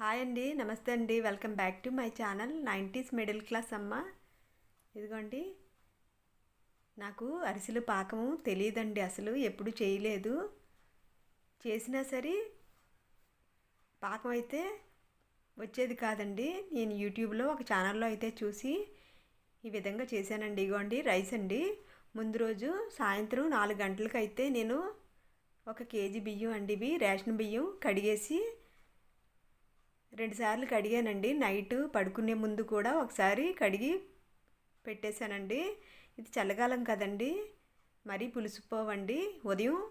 Hi అండి నమస్తే అండి. Welcome back to my channel nineties middle class అమ్మ. ఇదిగోండి నాకు అరిసెలు పాకము తెలియదండి అసలు ఎప్పుడు చేయలేదు. చేసినా సరే పాకం అయితే వచ్చేది కాదండి. నేను యూట్యూబ్లో ఒక ఛానల్లో అయితే చూసి ఈ విధంగా చేశానండి. ఇగోండి రైస్ అండి. ముందు రోజు సాయంత్రం నాలుగు గంటలకు అయితే నేను ఒక కేజీ బియ్యం అండి ఇవి రేషన్ బియ్యం కడిగేసి రెండుసార్లు కడిగానండి. నైట్ పడుకునే ముందు కూడా ఒకసారి కడిగి పెట్టేశానండి. ఇది చల్లకాలం కదండి. మరీ పులుసుపోవండి. ఉదయం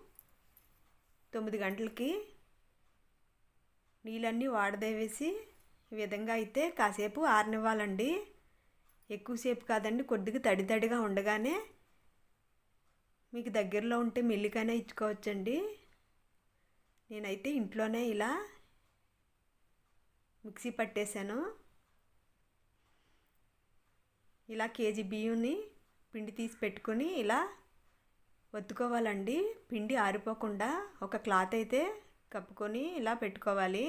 తొమ్మిది గంటలకి నీళ్ళన్నీ వాడదేవేసి ఈ విధంగా అయితే కాసేపు ఆరనివ్వాలండి. ఎక్కువసేపు కాదండి. కొద్దిగా తడి తడిగా ఉండగానే మీకు దగ్గరలో ఉంటే మిల్లికైనా ఇచ్చుకోవచ్చండి. నేనైతే ఇంట్లోనే ఇలా మిక్సీ పట్టేశాను ఇలా కేజీ బియ్యంని పిండి తీసి పెట్టుకొని ఇలా ఒత్తుకోవాలండి. పిండి ఆరిపోకుండా ఒక క్లాత్ అయితే కప్పుకొని ఇలా పెట్టుకోవాలి.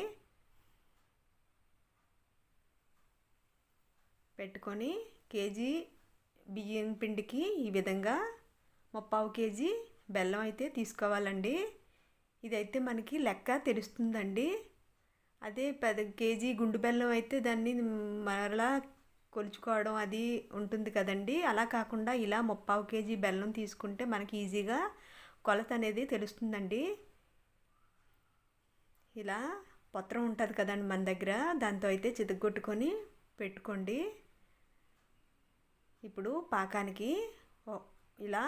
పెట్టుకొని కేజీ బియ్యం పిండికి ఈ విధంగా ముప్పావు కేజీ బెల్లం అయితే తీసుకోవాలండి. ఇదైతే మనకి లెక్క తెలుస్తుందండి. అదే పది కేజీ గుండు బెల్లం అయితే దాన్ని మరలా కొలుచుకోవడం అది ఉంటుంది కదండి. అలా కాకుండా ఇలా ముప్పావు కేజీ బెల్లం తీసుకుంటే మనకి ఈజీగా కొలత అనేది తెలుస్తుందండి. ఇలా పత్రం ఉంటుంది కదండి మన దగ్గర దాంతో అయితే చితగొట్టుకొని పెట్టుకోండి. ఇప్పుడు పాకానికి ఇలా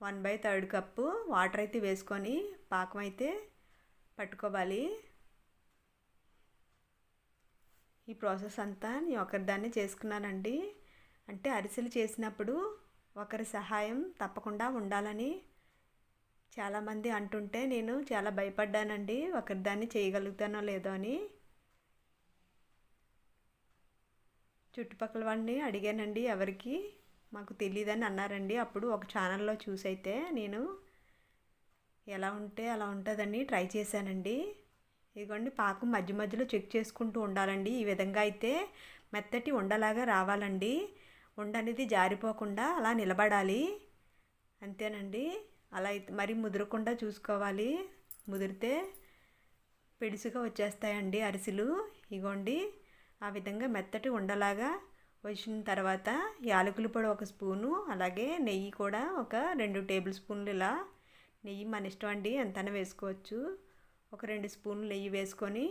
one by third cup water అయితే వేసుకొని పాకం అయితే పట్టుకోవాలి. ఈ ప్రాసెస్ అంతా నేను ఒకరిదాన్ని చేసుకున్నానండి. అంటే అరిసెలు చేసినప్పుడు ఒకరి సహాయం తప్పకుండా ఉండాలని చాలామంది అంటుంటే నేను చాలా భయపడ్డానండి. ఒకరిదాన్ని చేయగలుగుతానో లేదో అని. చుట్టుపక్కల వాడిని అడిగానండి ఎవరికి? మాకు తెలియదని అన్నారండి. అప్పుడు ఒక ఛానల్లో చూసైతే నేను ఎలా ఉంటే అలా ఉంటుందని ట్రై చేశానండి. ఇదిగోండి పాకం మధ్య మధ్యలో చెక్ చేసుకుంటూ ఉండాలండి. ఈ విధంగా అయితే మెత్తటి ఉండలాగా రావాలండి. ఉండ అనేది జారిపోకుండా అలా నిలబడాలి. అంతేనండి. అలా అయితే మరి ముదరకుండా చూసుకోవాలి. ముదిరితే పెడుసుగా వచ్చేస్తాయండి అరిసెలు. ఇగోండి ఆ విధంగా మెత్తటి ఉండలాగా వచ్చిన తర్వాత యాలకుల పొడి ఒక స్పూను అలాగే నెయ్యి కూడా ఒక రెండు టేబుల్ స్పూన్లు ఇలా. నెయ్యి మన ఇష్టం అండి ఎంతైనా వేసుకోవచ్చు. ఒక రెండు స్పూన్లు నెయ్యి వేసుకొని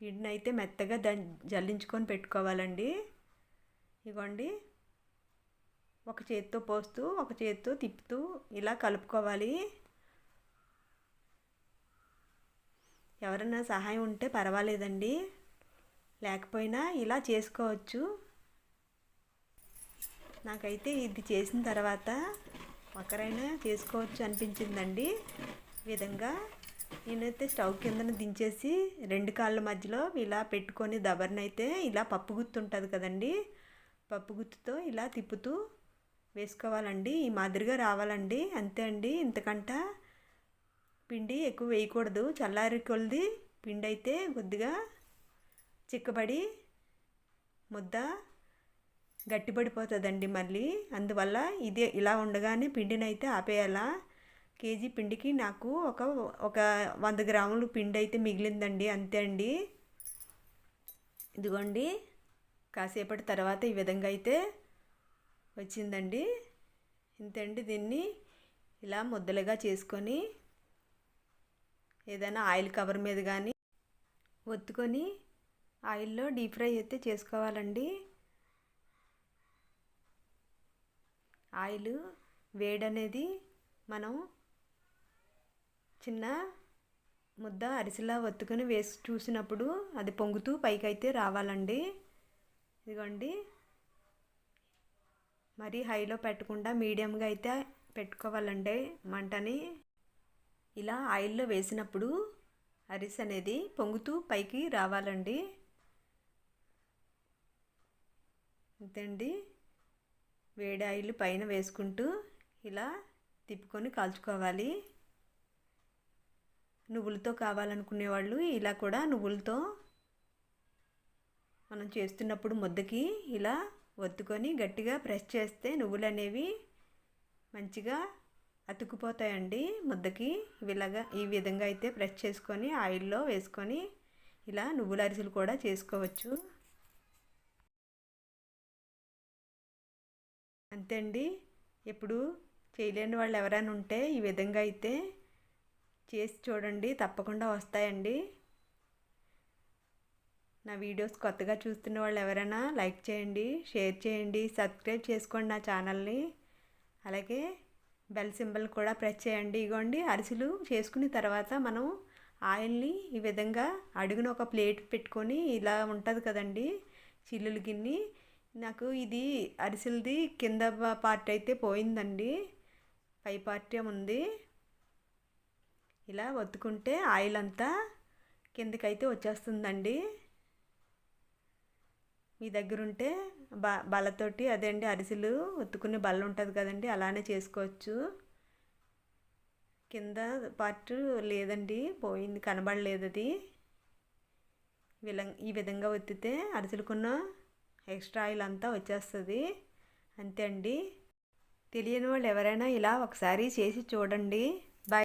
పిండిని అయితే మెత్తగా దాన్ని జల్లించుకొని పెట్టుకోవాలండి. ఇగోండి. ఒక చేత్తో పోస్తూ ఒక చేత్తో తిప్పుతూ ఇలా కలుపుకోవాలి. ఎవరైనా సహాయం ఉంటే పర్వాలేదండి. లేకపోయినా ఇలా చేసుకోవచ్చు. నాకైతే ఇది చేసిన తర్వాత ఒకరైనా చేసుకోవచ్చు అనిపించిందండి. విధంగా నేనైతే స్టవ్ కిందన దించేసి రెండు కాళ్ళ మధ్యలో ఇలా పెట్టుకొని దబర్నైతే ఇలా పప్పు గుత్తు ఉంటుంది కదండి. పప్పు గుత్తుతో ఇలా తిప్పుతూ వేసుకోవాలండి. ఈ మాదిరిగా రావాలండి. అంతే అండి. ఇంతకంట పిండి ఎక్కువ వేయకూడదు. చల్లారి కొలిది పిండి అయితే కొద్దిగా చిక్కబడి ముద్ద గట్టిపడిపోతుందండి మళ్ళీ. అందువల్ల ఇదే ఇలా ఉండగానే పిండిని అయితే ఆపేయాలా? కేజీ పిండికి నాకు ఒక ఒక వంద గ్రాములు పిండి అయితే మిగిలిందండి అంతే అండి. ఇదిగోండి కాసేపటి తర్వాత ఈ విధంగా అయితే వచ్చిందండి. ఇంతండి దీన్ని ఇలా ముద్దలుగా చేసుకొని ఏదైనా ఆయిల్ కవర్ మీద కానీ ఒత్తుకొని ఆయిల్లో డీప్ ఫ్రై అయితే చేసుకోవాలండి. ఆయిల్ వేడనేది మనం చిన్న ముద్ద అరిసెలా ఒత్తుకొని వేసి చూసినప్పుడు అది పొంగుతూ పైకి అయితే రావాలండి. ఇదిగోండి. మరి హైలో పెట్టకుండా మీడియంగా అయితే పెట్టుకోవాలండి మంటని. ఇలా ఆయిల్లో వేసినప్పుడు అరిసె అనేది పొంగుతూ పైకి రావాలండి. అంతేండి? వేడి ఆయిల్ పైన వేసుకుంటూ ఇలా తిప్పుకొని కాల్చుకోవాలి. నువ్వులతో కావాలనుకునే వాళ్ళు ఇలా కూడా నువ్వులతో మనం చేస్తున్నప్పుడు ముద్దకి ఇలా ఒత్తుకొని గట్టిగా ప్రెస్ చేస్తే నువ్వులు అనేవి మంచిగా అతుక్కుపోతాయండి ముద్దకి. ఇలాగా ఈ విధంగా అయితే ప్రెస్ చేసుకొని ఆయిల్లో వేసుకొని ఇలా నువ్వుల అరిసెలు కూడా చేసుకోవచ్చు. అంతే అండి ఎప్పుడు చేయలేని వాళ్ళు ఎవరైనా ఉంటే ఈ విధంగా అయితే చేసి చూడండి. తప్పకుండా వస్తాయండి. నా వీడియోస్ కొత్తగా చూస్తున్న వాళ్ళు ఎవరైనా లైక్ చేయండి షేర్ చేయండి సబ్స్క్రైబ్ చేసుకోండి నా ఛానల్ని. అలాగే బెల్ సింబల్ కూడా ప్రెస్ చేయండి. ఇగోండి అరిసెలు చేసుకున్న తర్వాత మనం ఆయిల్ని ఈ విధంగా అడుగున ఒక ప్లేట్ పెట్టుకొని ఇలా ఉంటుంది కదండి. చిల్లులు గిన్ని నాకు ఇది అరిసెలది కింద పార్ట్ అయితే పోయిందండి. పై పార్టీ ఉంది. ఇలా ఒత్తుకుంటే ఆయిల్ అంతా కిందకైతే వచ్చేస్తుందండి. మీ దగ్గర ఉంటే బ బలతోటి అదే అండి అరిసెలు ఒత్తుకునే బల్ల ఉంటుంది కదండి అలానే చేసుకోవచ్చు. కింద పార్ట్ లేదండి పోయింది కనబడలేదు అది ఈ విధంగా ఒత్తితే అరిసెలుకున్న ఎక్స్ట్రా ఆయిల్ అంతా వచ్చేస్తుంది. అంతే అండి. తెలియని వాళ్ళు ఎవరైనా ఇలా ఒకసారి చేసి చూడండి.